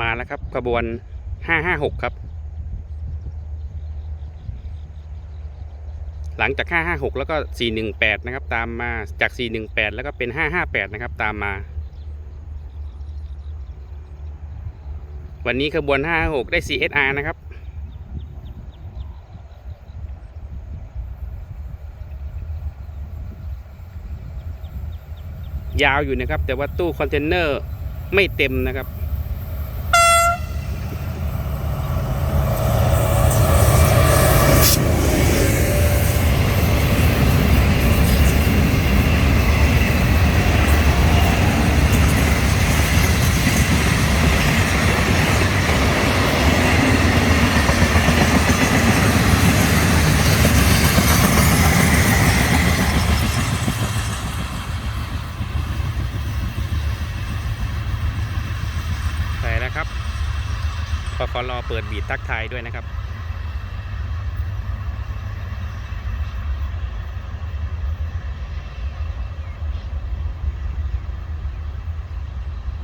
มาแล้วครับขบวน 556 ครับ หลังจาก 556 แล้วก็ 418 นะครับ ตามมาจาก 418 แล้วก็เป็น 558 นะครับ ตามมา วันนี้ขบวน 556 ได้ CSR นะครับยาวอยู่นะครับ แต่ว่าตู้คอนเทนเนอร์ไม่เต็มนะครับ นะครับปครเปิดบีดทักทายด้วยนะครับ